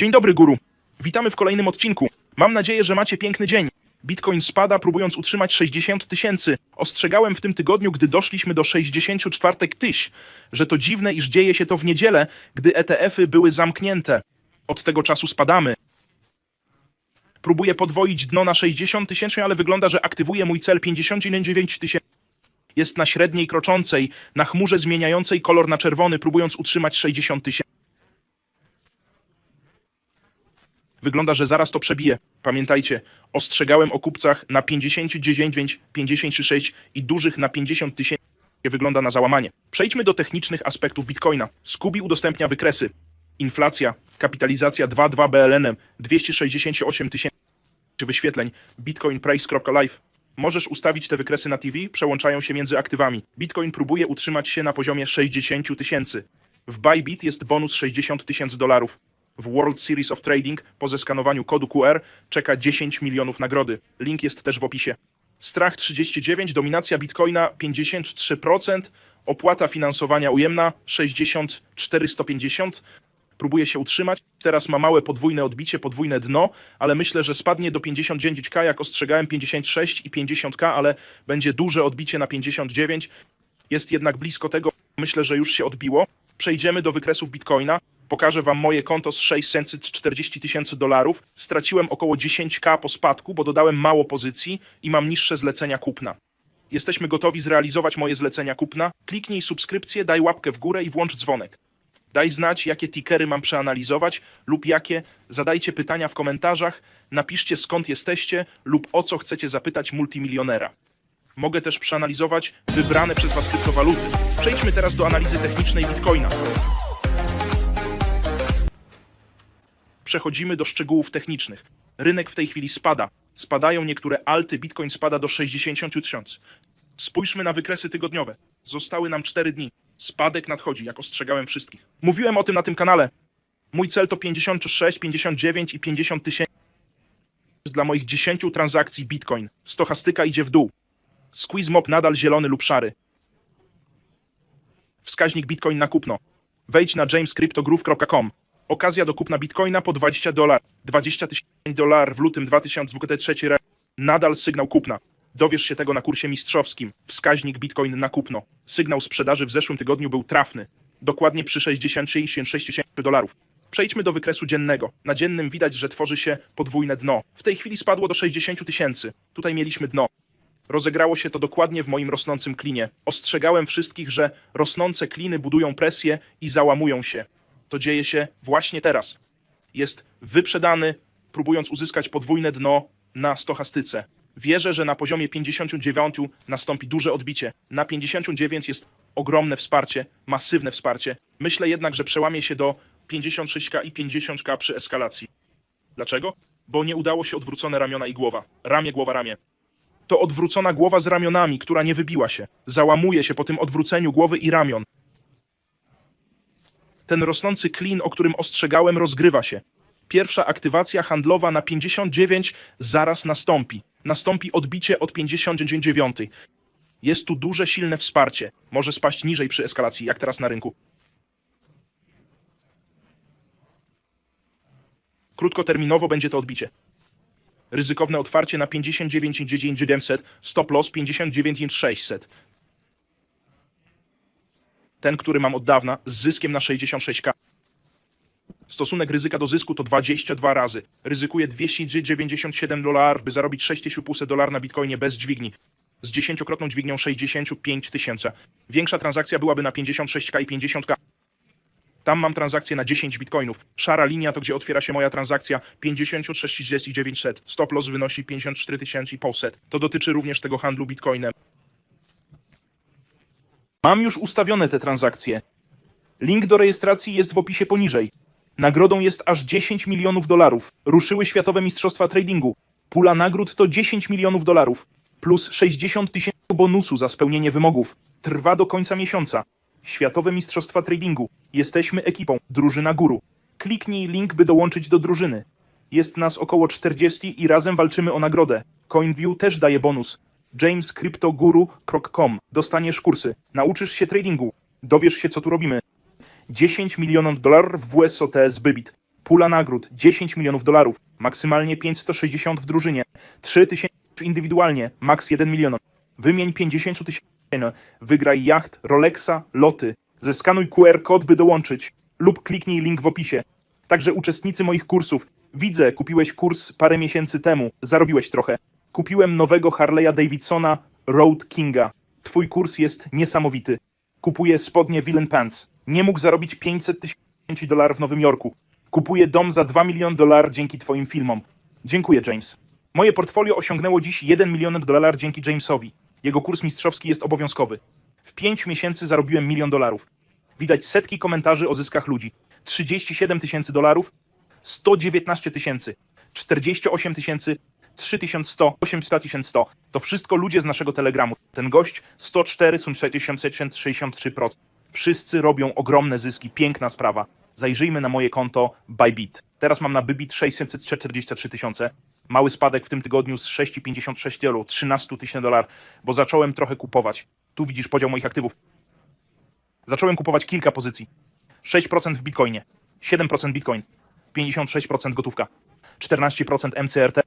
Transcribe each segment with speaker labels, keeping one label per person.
Speaker 1: Dzień dobry, guru. Witamy w kolejnym odcinku. Mam nadzieję, że macie piękny dzień. Bitcoin spada, próbując utrzymać 60 tysięcy. Ostrzegałem w tym tygodniu, gdy doszliśmy do 64 tyś, że to dziwne, iż dzieje się to w niedzielę, gdy ETF-y były zamknięte. Od tego czasu spadamy. Próbuję podwoić dno na 60 tysięcy, ale wygląda, że aktywuję mój cel 59 tysięcy. Jest na średniej kroczącej, na chmurze zmieniającej kolor na czerwony, próbując utrzymać 60 tysięcy. Wygląda, że zaraz to przebije. Pamiętajcie, ostrzegałem o kupcach na 59, 56 i dużych na 50 tysięcy. Wygląda na załamanie. Przejdźmy do technicznych aspektów Bitcoina. Skubi udostępnia wykresy. Inflacja, kapitalizacja 2,2 BLN, 268 tysięcy wyświetleń. Bitcoin Price.live. Możesz ustawić te wykresy na TV, przełączają się między aktywami. Bitcoin próbuje utrzymać się na poziomie 60 tysięcy. W Bybit jest bonus 60 tysięcy dolarów. W World Series of Trading po zeskanowaniu kodu QR czeka 10 milionów nagrody. Link jest też w opisie. Strach 39, dominacja Bitcoina 53%, opłata finansowania ujemna 6450 próbuje się utrzymać. Teraz ma małe podwójne odbicie, podwójne dno, ale myślę, że spadnie do 59k, jak ostrzegałem 56 i 50k, ale będzie duże odbicie na 59. Jest jednak blisko tego. Myślę, że już się odbiło. Przejdziemy do wykresów Bitcoina. Pokażę wam moje konto z 640 tysięcy dolarów. Straciłem około 10k po spadku, bo dodałem mało pozycji i mam niższe zlecenia kupna. Jesteśmy gotowi zrealizować moje zlecenia kupna. Kliknij subskrypcję, daj łapkę w górę i włącz dzwonek. Daj znać, jakie tickery mam przeanalizować lub jakie. Zadajcie pytania w komentarzach, napiszcie skąd jesteście lub o co chcecie zapytać multimilionera. Mogę też przeanalizować wybrane przez Was kryptowaluty. Przejdźmy teraz do analizy technicznej Bitcoina. Przechodzimy do szczegółów technicznych. Rynek w tej chwili spada. Spadają niektóre alty, Bitcoin spada do 60 tysięcy. Spójrzmy na wykresy tygodniowe. Zostały nam 4 dni. Spadek nadchodzi, jak ostrzegałem wszystkich. Mówiłem o tym na tym kanale. Mój cel to 56, 59 i 50 tysięcy. Dla moich 10 transakcji Bitcoin. Stochastyka idzie w dół. Squeeze Mob nadal zielony lub szary. Wskaźnik Bitcoin na kupno. Wejdź na jamescryptogrów.com. Okazja do kupna Bitcoina po 20 dolar. 20 tysięcy dolar w lutym 2023 rok. Nadal sygnał kupna. Dowiesz się tego na kursie mistrzowskim. Wskaźnik Bitcoin na kupno. Sygnał sprzedaży w zeszłym tygodniu był trafny. Dokładnie przy 66 tysięcy dolarów. Przejdźmy do wykresu dziennego. Na dziennym widać, że tworzy się podwójne dno. W tej chwili spadło do 60 tysięcy. Tutaj mieliśmy dno. Rozegrało się to dokładnie w moim rosnącym klinie. Ostrzegałem wszystkich, że rosnące kliny budują presję i załamują się. To dzieje się właśnie teraz. Jest wyprzedany, próbując uzyskać podwójne dno na stochastyce. Wierzę, że na poziomie 59 nastąpi duże odbicie. Na 59 jest ogromne wsparcie, masywne wsparcie. Myślę jednak, że przełamie się do 56k i 50k przy eskalacji. Dlaczego? Bo nie udało się odwrócone ramiona i głowa. Ramię, głowa, ramię to odwrócona głowa z ramionami, która nie wybiła się. Załamuje się po tym odwróceniu głowy i ramion. Ten rosnący klin, o którym ostrzegałem, rozgrywa się. Pierwsza aktywacja handlowa na 59 zaraz nastąpi. Nastąpi odbicie od 59. Jest tu duże, silne wsparcie. Może spaść niżej przy eskalacji, jak teraz na rynku. Krótkoterminowo będzie to odbicie. Ryzykowne otwarcie na 59,900, stop loss 59,600. Ten, który mam od dawna, z zyskiem na 66k. Stosunek ryzyka do zysku to 22 razy. Ryzykuję 297 dolarów, by zarobić 6500 dolarów na bitcoinie bez dźwigni. Z dziesięciokrotną dźwignią 65 tysięcy. Większa transakcja byłaby na 56k i 50k. Tam mam transakcję na 10 bitcoinów. Szara linia to gdzie otwiera się moja transakcja 56 900. Stop loss wynosi 54 500. To dotyczy również tego handlu bitcoinem. Mam już ustawione te transakcje. Link do rejestracji jest w opisie poniżej. Nagrodą jest aż 10 milionów dolarów. Ruszyły Światowe Mistrzostwa Tradingu. Pula nagród to 10 milionów dolarów. Plus 60 tysięcy bonusu za spełnienie wymogów. Trwa do końca miesiąca. Światowe Mistrzostwa Tradingu. Jesteśmy ekipą. Drużyna Guru. Kliknij link, by dołączyć do drużyny. Jest nas około 40 i razem walczymy o nagrodę. CoinView też daje bonus. jamescryptoguru.com. Dostaniesz kursy. Nauczysz się tradingu. Dowiesz się, co tu robimy. 10 milionów dolarów w WSOT z Bybit. Pula nagród 10 milionów dolarów, maksymalnie 560 w drużynie, 3000 indywidualnie, maks 1 milion. Wymień 50 tysięcy, wygraj jacht, Rolexa, loty. Zeskanuj QR kod, by dołączyć lub kliknij link w opisie. Także uczestnicy moich kursów. Widzę, kupiłeś kurs parę miesięcy temu, zarobiłeś trochę. Kupiłem nowego Harley'a Davidsona Road Kinga. Twój kurs jest niesamowity. Kupuję spodnie Villain Pants. Nie mógł zarobić 500 tysięcy dolarów w Nowym Jorku. Kupuję dom za 2 miliony dolarów dzięki twoim filmom. Dziękuję, James. Moje portfolio osiągnęło dziś 1 milion dolarów dzięki Jamesowi. Jego kurs mistrzowski jest obowiązkowy. W 5 miesięcy zarobiłem milion dolarów. Widać setki komentarzy o zyskach ludzi. 37 tysięcy dolarów, 119 tysięcy, 48 tysięcy, 3100, 8100. To wszystko ludzie z naszego telegramu. Ten gość 104, 63%. Wszyscy robią ogromne zyski. Piękna sprawa. Zajrzyjmy na moje konto Bybit. Teraz mam na Bybit 643 tysiące. Mały spadek w tym tygodniu z 6,56 do 13 tysięcy dolarów, bo zacząłem trochę kupować. Tu widzisz podział moich aktywów. Zacząłem kupować kilka pozycji. 6% w Bitcoinie, 7% Bitcoin, 56% gotówka, 14% MCRT,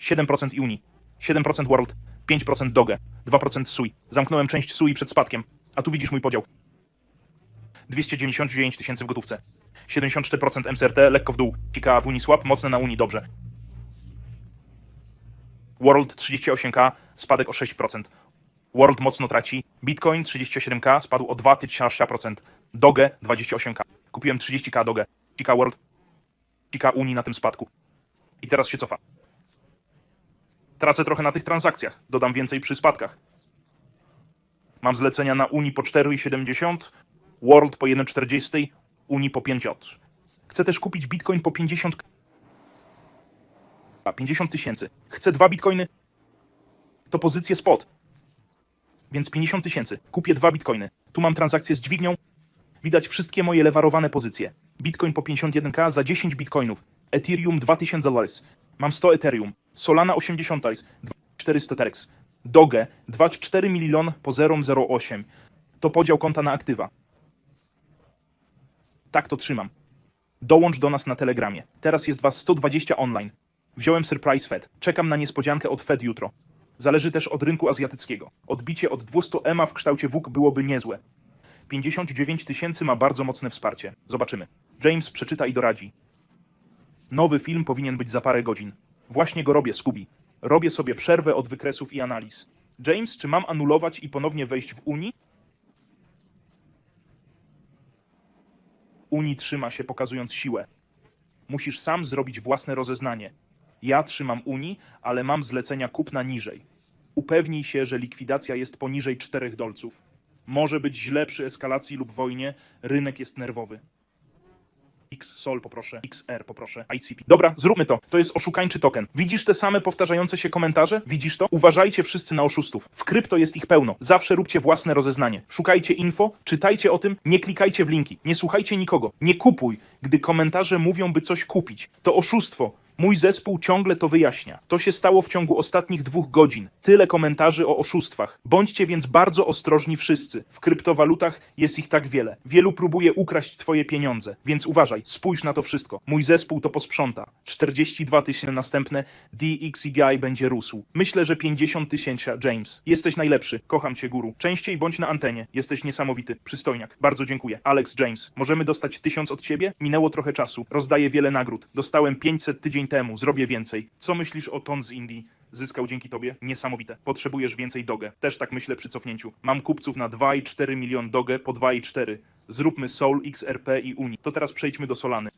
Speaker 1: 7% Uni, 7% World, 5% Doge, 2% SUI. Zamknąłem część SUI przed spadkiem, a tu widzisz mój podział. 299 tysięcy w gotówce, 74% MCRT, lekko w dół, Cika w Uniswap, mocne na Uni, dobrze. World 38k, spadek o 6%. World mocno traci. Bitcoin 37k, spadł o 2,3%. Doge 28k. Kupiłem 30k Doge. 30k World, 30k Uni na tym spadku. I teraz się cofa. Tracę trochę na tych transakcjach. Dodam więcej przy spadkach. Mam zlecenia na Uni po 4,70, World po 1,40, Uni po 50. Chcę też kupić Bitcoin po 50 a 50 tysięcy. Chcę dwa bitcoiny, to pozycję spot. Więc 50 tysięcy. Kupię dwa bitcoiny. Tu mam transakcję z dźwignią. Widać wszystkie moje lewarowane pozycje. Bitcoin po 51k za 10 bitcoinów. Ethereum 2000 dolarów. Mam 100 Ethereum. Solana 80 dolarów. 400 Terex. Doge 2,4 milion po 0,08. To podział konta na aktywa. Tak to trzymam. Dołącz do nas na Telegramie. Teraz jest was 120 online. Wziąłem Surprise Fed. Czekam na niespodziankę od Fed jutro. Zależy też od rynku azjatyckiego. Odbicie od 200 EMA w kształcie WUK byłoby niezłe. 59 tysięcy ma bardzo mocne wsparcie. Zobaczymy. James przeczyta i doradzi. Nowy film powinien być za parę godzin. Właśnie go robię, Scooby. Robię sobie przerwę od wykresów i analiz. James, czy mam anulować i ponownie wejść w Unii? Unii trzyma się pokazując siłę. Musisz sam zrobić własne rozeznanie. Ja trzymam Unii, ale mam zlecenia kupna niżej. Upewnij się, że likwidacja jest poniżej 4 dolców. Może być źle przy eskalacji lub wojnie, rynek jest nerwowy. X Sol poproszę, XR poproszę, ICP. Dobra, zróbmy to. To jest oszukańczy token. Widzisz te same powtarzające się komentarze? Widzisz to? Uważajcie wszyscy na oszustów. W krypto jest ich pełno. Zawsze róbcie własne rozeznanie. Szukajcie info, czytajcie o tym, nie klikajcie w linki, nie słuchajcie nikogo. Nie kupuj, gdy komentarze mówią, by coś kupić. To oszustwo. Mój zespół ciągle to wyjaśnia. To się stało w ciągu ostatnich dwóch godzin. Tyle komentarzy o oszustwach. Bądźcie więc bardzo ostrożni wszyscy. W kryptowalutach jest ich tak wiele. Wielu próbuje ukraść twoje pieniądze, więc uważaj, spójrz na to wszystko. Mój zespół to posprząta. 42 tysiące następne, DXY będzie rósł. Myślę, że 50 tysięcy, James. Jesteś najlepszy. Kocham cię, guru. Częściej bądź na antenie. Jesteś niesamowity. Przystojniak. Bardzo dziękuję. Alex James. Możemy dostać tysiąc od ciebie? Minęło trochę czasu. Rozdaję wiele nagród. Dostałem 500 tydzień temu. Zrobię więcej. Co myślisz o Ton z Indii? Zyskał dzięki tobie? Niesamowite. Potrzebujesz więcej Doge. Też tak myślę przy cofnięciu. Mam kupców na 2,4 milion Doge po 2,4. Zróbmy Sol, XRP i Uni. To teraz przejdźmy do Solany.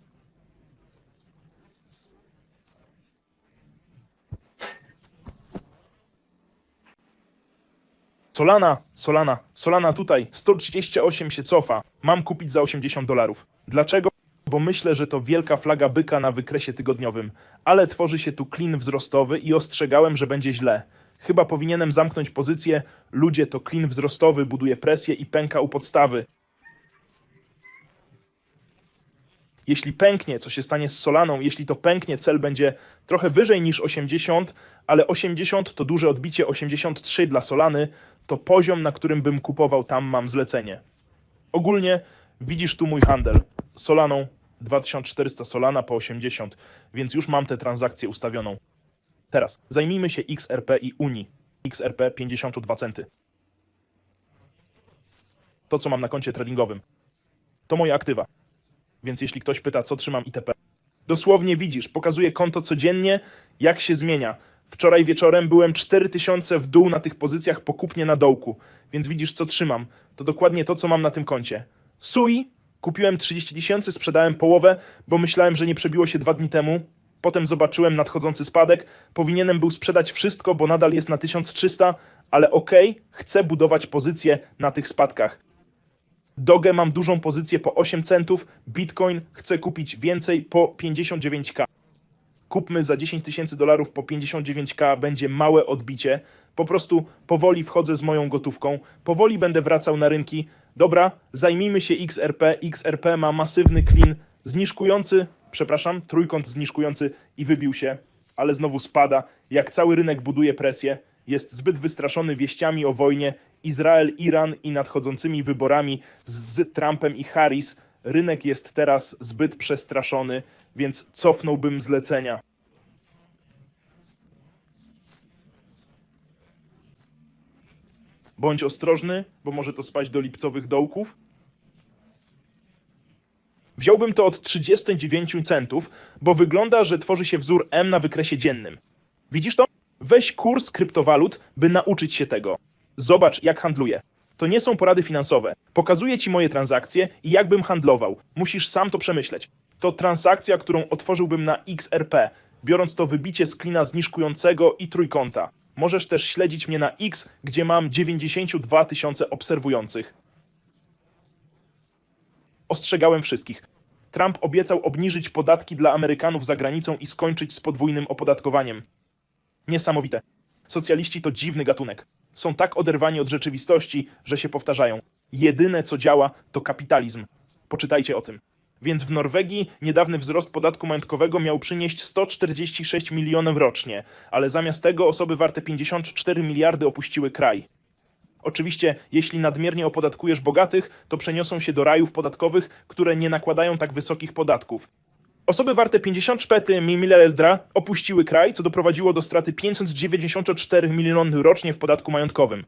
Speaker 1: Solana, Solana, Solana tutaj, 138 się cofa. Mam kupić za 80 dolarów. Dlaczego? Bo myślę, że to wielka flaga byka na wykresie tygodniowym, ale tworzy się tu klin wzrostowy i ostrzegałem, że będzie źle. Chyba powinienem zamknąć pozycję. Ludzie, to klin wzrostowy buduje presję i pęka u podstawy. Jeśli pęknie, co się stanie z Solaną, jeśli to pęknie, cel będzie trochę wyżej niż 80, ale 80 to duże odbicie, 83 dla Solany, to poziom, na którym bym kupował, tam mam zlecenie. Ogólnie widzisz tu mój handel. Solaną 2400 Solana po 80, więc już mam tę transakcję ustawioną. Teraz zajmijmy się XRP i Unii. XRP 52 centy. To, co mam na koncie tradingowym. To moje aktywa. Więc jeśli ktoś pyta, co trzymam ITP, dosłownie widzisz, pokazuję konto codziennie, jak się zmienia. Wczoraj wieczorem byłem 4000 w dół na tych pozycjach po kupnie na dołku, więc widzisz, co trzymam. To dokładnie to, co mam na tym koncie. Sui kupiłem 30 tysięcy, sprzedałem połowę, bo myślałem, że nie przebiło się dwa dni temu. Potem zobaczyłem nadchodzący spadek. Powinienem był sprzedać wszystko, bo nadal jest na 1300, ale okej, chcę budować pozycję na tych spadkach. Dogę mam dużą pozycję po 8 centów, Bitcoin chcę kupić więcej po 59k. Kupmy za 10 tysięcy dolarów po 59k, będzie małe odbicie. Po prostu powoli wchodzę z moją gotówką, powoli będę wracał na rynki. Dobra, zajmijmy się XRP. XRP ma masywny clean, zniżkujący, przepraszam, trójkąt zniżkujący i wybił się, ale znowu spada. Jak cały rynek buduje presję, jest zbyt wystraszony wieściami o wojnie Izrael, Iran i nadchodzącymi wyborami z Trumpem i Harris. Rynek jest teraz zbyt przestraszony, więc cofnąłbym zlecenia. Bądź ostrożny, bo może to spaść do lipcowych dołków. Wziąłbym to od 39 centów, bo wygląda, że tworzy się wzór M na wykresie dziennym. Widzisz to? Weź kurs kryptowalut, by nauczyć się tego. Zobacz, jak handluję. To nie są porady finansowe. Pokazuję ci moje transakcje i jakbym handlował. Musisz sam to przemyśleć. To transakcja, którą otworzyłbym na XRP, biorąc to wybicie z klina zniżkującego i trójkąta. Możesz też śledzić mnie na X, gdzie mam 92 tysiące obserwujących. Ostrzegałem wszystkich. Trump obiecał obniżyć podatki dla Amerykanów za granicą i skończyć z podwójnym opodatkowaniem. Niesamowite. Socjaliści to dziwny gatunek. Są tak oderwani od rzeczywistości, że się powtarzają. Jedyne co działa to kapitalizm. Poczytajcie o tym. Więc w Norwegii niedawny wzrost podatku majątkowego miał przynieść 146 milionów rocznie, ale zamiast tego osoby warte 54 miliardy opuściły kraj. Oczywiście, jeśli nadmiernie opodatkujesz bogatych, to przeniosą się do rajów podatkowych, które nie nakładają tak wysokich podatków. Osoby warte 54 miliardra opuściły kraj, co doprowadziło do straty 594 milionów rocznie w podatku majątkowym.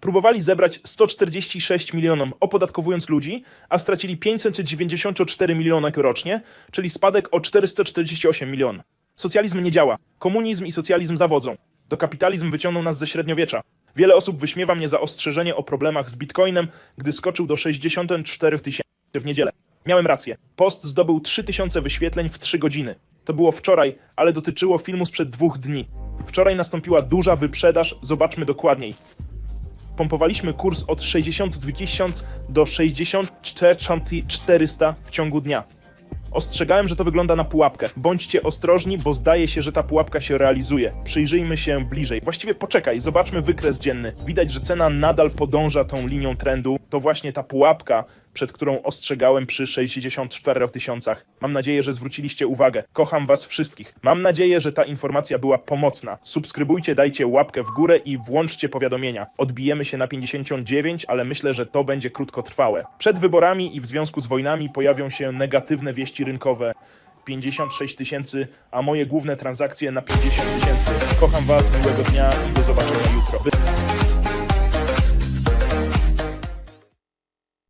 Speaker 1: Próbowali zebrać 146 milionom opodatkowując ludzi, a stracili 594 miliony rocznie, czyli spadek o 448 milionów. Socjalizm nie działa. Komunizm i socjalizm zawodzą. To kapitalizm wyciągnął nas ze średniowiecza. Wiele osób wyśmiewa mnie za ostrzeżenie o problemach z bitcoinem, gdy skoczył do 64 tysięcy w niedzielę. Miałem rację. Post zdobył 3000 wyświetleń w 3 godziny. To było wczoraj, ale dotyczyło filmu sprzed dwóch dni. Wczoraj nastąpiła duża wyprzedaż, zobaczmy dokładniej. Pompowaliśmy kurs od 62 tysiąc do 64 400 w ciągu dnia. Ostrzegałem, że to wygląda na pułapkę. Bądźcie ostrożni, bo zdaje się, że ta pułapka się realizuje. Przyjrzyjmy się bliżej. Właściwie poczekaj, zobaczmy wykres dzienny. Widać, że cena nadal podąża tą linią trendu. To właśnie ta pułapka, przed którą ostrzegałem przy 64 tysiącach. Mam nadzieję, że zwróciliście uwagę. Kocham was wszystkich. Mam nadzieję, że ta informacja była pomocna. Subskrybujcie, dajcie łapkę w górę i włączcie powiadomienia. Odbijemy się na 59, ale myślę, że to będzie krótkotrwałe. Przed wyborami i w związku z wojnami pojawią się negatywne wieści rynkowe. 56 tysięcy, a moje główne transakcje na 50 tysięcy. Kocham was, miłego dnia i do zobaczenia jutro.